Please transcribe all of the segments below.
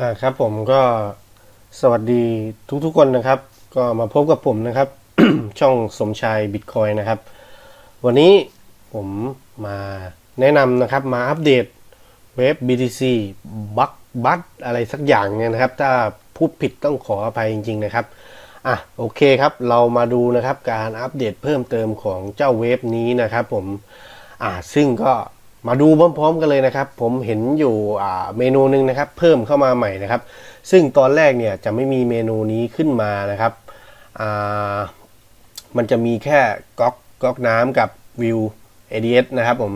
อ่าครับผมก็สวัสดีทุกๆคนนะครับ ก็มาพบกับผมนะครับ ช่องสมชายบิตคอยนะครับ วันนี้ผมมาแนะนำนะครับมาอัปเดตเว็บ BTC บักบัตอะไรสักอย่างเนี่ยนะครับ ถ้าพูดผิดต้องขออภัยจริง ๆนะครับอะโอเคครับเรามาดูนะครับการอัปเดตเพิ่มเติมของเจ้าเว็บนี้นะครับผมอ่าซึ่งก็ มาดูพร้อมๆกันเลยนะครับ ผมเห็นอยู่เมนูหนึ่งนะครับ เพิ่มเข้ามาใหม่นะครับ ซึ่งตอนแรกเนี่ยจะไม่มีเมนูนี้ขึ้นมานะครับมันจะมีแค่ก๊อกก๊อกน้ำกับวิว ADS นะครับผม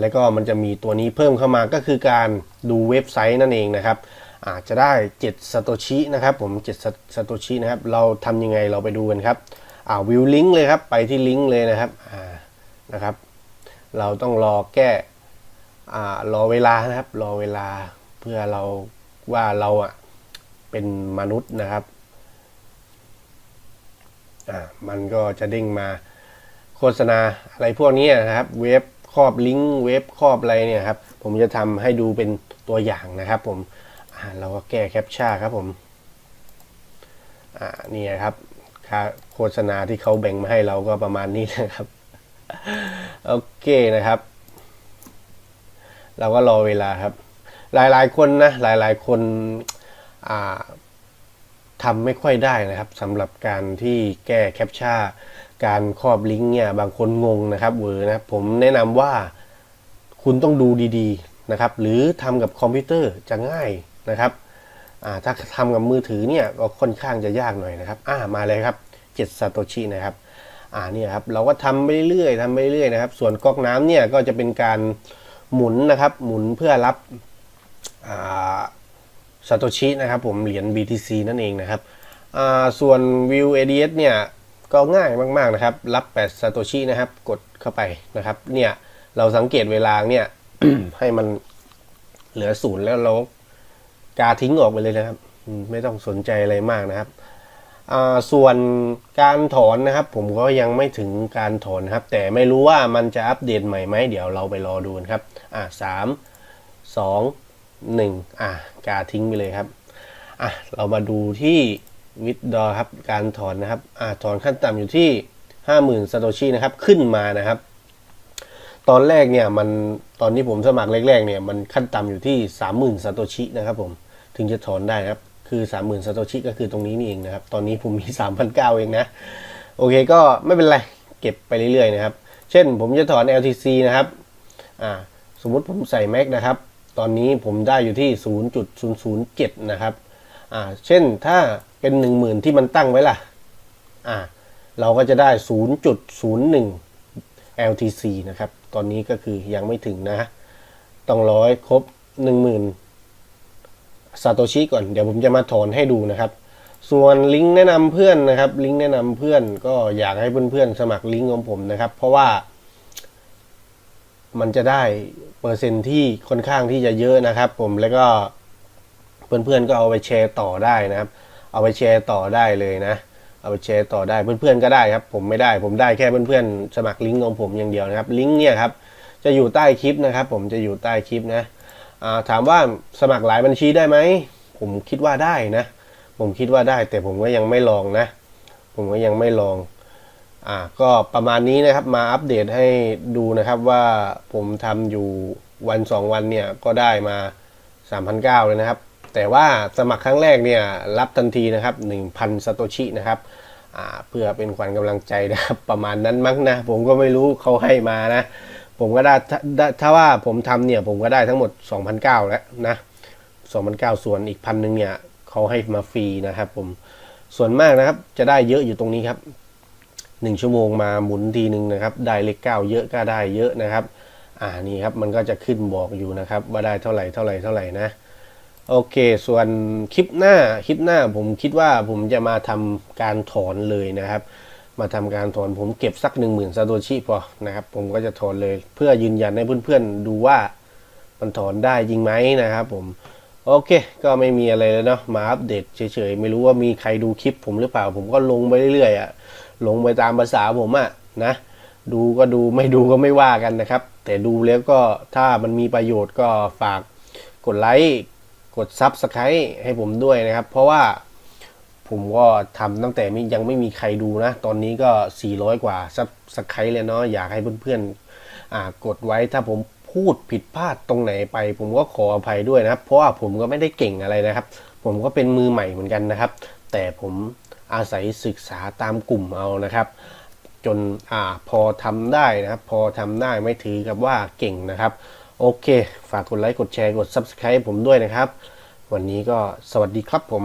แล้วก็มันจะมีตัวนี้เพิ่มเข้ามาก็คือการดูเว็บไซต์นั่นเองนะครับอาจจะได้7 s a t o s h i นะครับผม7 s a t o s h i นะครับ เราทำยังไงเราไปดูกันครับอ่าวิวลิงก์เลยครับ ไปที่ลิงก์เลยนะครับอ่านะครับ เราต้องรอแก้อ่ารอเวลานะครับ รอเวลาเพื่อเราว่าเราอะเป็นมนุษย์นะครับ อ่า มันก็จะเด้งมาโฆษณาอะไรพวกนี้นะครับ เว็บครอบลิงก์เว็บครอบอะไรเนี่ยครับ ผมจะทำให้ดูเป็นตัวอย่างนะครับ ผม อ่า เราก็แก้แคปชั่นครับผม อ่า นี่ครับ โฆษณาที่เขาแบ่งมาให้เราก็ประมาณนี้นะครับ โอเคนะครับ เราก็รอเวลาครับ หลายๆคนนะ หลายๆคนทำไม่ค่อยได้นะครับสำหรับการที่แก้แคปชั่นการครอบลิงก์เนี่ยบางคนงงนะครับเวอร์นะครับผมแนะนำว่าคุณต้องดูดีๆนะครับ หรือทำกับคอมพิวเตอร์จะง่ายนะครับถ้าทำกับมือถือเนี่ยก็ค่อนข้างจะยากหน่อยนะครับ อ่ามาเลยครับ7ซาโตชินะครับ อ่าเนี่ครับเราก็ทำไปเรื่อยๆทำไปเรื่อยๆนะครับ ส่วนก๊อกน้ำเนี่ยก็จะเป็นการหมุนนะครับ หมุนเพื่อรับอ่าซาโตชินะครับผมเหรียญ BTC นั่นเองนะครับส่วน View ADS เนี่ยก็ง่ายมากๆนะครับ รับ8ซาโตชินะครับ กดเข้าไปนะครับ เนี่ยเราสังเกตเวลาเนี่ยให้มันเหลือศูนย์แล้วเรากาทิ้งออกไปเลยนะครับ ไม่ต้องสนใจอะไรมากนะครับ ส่วนการถอนนะครับ ผมก็ยังไม่ถึงการถอนครับ แต่ไม่รู้ว่ามันจะอัปเดตใหม่ไหมเดี๋ยวเราไปรอดูนครับ อ่าสามสองหนึ่งอะกาทิ้งไปเลยครับ อะเรามาดูที่วิดดอครับการถอนนะครับ อะถอนขั้นต่ำอยู่ที่ห้าหมื่นซาโตชินะครับขึ้นมานะครับ ตอนแรกเนี่ยมันตอนที่ผมสมัครแรกๆเนี่ยมันขั้นต่ำอยู่ที่สามหมื่นซาโตชินะครับผมถึงจะถอนได้ครับ คือสามหมื่นซาโตชิก็คือตรงนี้นี่เองนะครับ ตอนนี้ผมมีสามพันเก้าเองนะ โอเคก็ไม่เป็นไร เก็บไปเรื่อยๆนะครับ เช่นผมจะถอน LTC นะครับอ่าสมมุติผมใส่ Mac นะครับ ตอนนี้ผมได้อยู่ที่ 0.007 นะครับอ่าเช่นถ้าเป็น 10,000 ที่มันตั้งไว้ล่ะอ่าเราก็จะได้ 0.01 LTC นะครับ ตอนนี้ก็คือยังไม่ถึงนะ ต้องร้อยครบ 10,000 ซาโตชิก่อนเดี๋ยวผมจะมาถอนให้ดูนะครับ ส่วนลิงก์แนะนำเพื่อนนะครับ ลิงก์แนะนำเพื่อนก็อยากให้เพื่อนๆสมัครลิงก์ของผมนะครับ เพราะว่า มันจะได้เปอร์เซ็นที่ค่อนข้างที่จะเยอะนะครับ ผมแล้วก็เพื่อนๆก็เอาไปแชร์ต่อได้นะครับ เอาไปแชร์ต่อได้เลยนะ เอาไปแชร์ต่อได้เพื่อนๆก็ได้ครับ ผมไม่ได้ผมได้แค่เพื่อนๆสมัครลิงก์ของผมอย่างเดียวนะครับลิงก์เนี่ยครับจะอยู่ใต้คลิปนะครับ ผมจะอยู่ใต้คลิปนะ ถามว่าสมัครหลายบัญชีได้ไหม ผมคิดว่าได้นะ ผมคิดว่าได้แต่ผมก็ยังไม่ลองนะ ผมก็ยังไม่ลอง อ่าก็ประมาณนี้นะครับมาอัปเดตให้ดูนะครับว่าผมทำอยู่วันสองวันเนี่ยก็ได้มา3,900เลยนะครับ แต่ว่าสมัครครั้งแรกเนี่ยรับทันทีนะครับ 1,000ซาโตชินะครับเพื่อเป็นขวัญกำลังใจนะครับ ประมาณนั้นมั้งนะ ผมก็ไม่รู้เขาให้มานะ ผมก็ได้ถ้าว่าผมทำเนี่ยผมก็ได้ทั้งหมด2,900แล้วนะ2,900ส่วนอีกพันหนึ่งเนี่ยเขาให้มาฟรีนะครับผมส่วนมากนะครับจะได้เยอะอยู่ตรงนี้ครับหนึ่งชั่วโมงมาหมุนทีหนึ่งนะครับ ได้เลขเก้าเยอะก็ได้เยอะนะครับ อ่านี่ครับมันก็จะขึ้นบอกอยู่นะครับ ว่าได้เท่าไหร่เท่าไหร่เท่าไหร่นะโอเค ส่วนคลิปหน้าคลิปหน้าผมคิดว่าผมจะมาทำการถอนเลยนะครับ มาทำการถอนผมเก็บสักหนึ่งหมื่นซาโตชิพอนะครับ ผมก็จะถอนเลยเพื่อยืนยันให้เพื่อนๆดูว่ามันถอนได้จริงไหมนะครับ ผมโอเค ก็ไม่มีอะไรแล้วเนาะมาอัปเดตเฉยๆ ไม่รู้ว่ามีใครดูคลิปผมหรือเปล่า ผมก็ลงไปเรื่อยๆอะลงไปตามภาษาผมอะนะ ดูก็ดูไม่ดูก็ไม่ว่ากันนะครับ แต่ดูแล้วก็ถ้ามันมีประโยชน์ก็ฝากกดไลค์กด Subscribe ให้ผมด้วยนะครับ เพราะว่า ผมก็ทำตั้งแต่ยังไม่มีใครดูนะ ตอนนี้ก็ 400 กว่า Subscribe เลยเนาะอยากให้เพื่อนๆอกดไว้ถ้าผมพูดผิดพลาดตรงไหนไป ผมก็ขออภัยด้วยนะครับ เพราะว่าผมก็ไม่ได้เก่งอะไรนะครับ ผมก็เป็นมือใหม่เหมือนกันนะครับ แต่ผมอาศัยศึกษาตามกลุ่มเอานะครับ จนอ่าพอทำได้นะครับ พอทำได้ไม่ถือกับว่าเก่งนะครับ โอเค ฝากกดไลค์กดแชร์กด Subscribe ผมด้วยนะครับ วันนี้ก็สวัสดีครับผม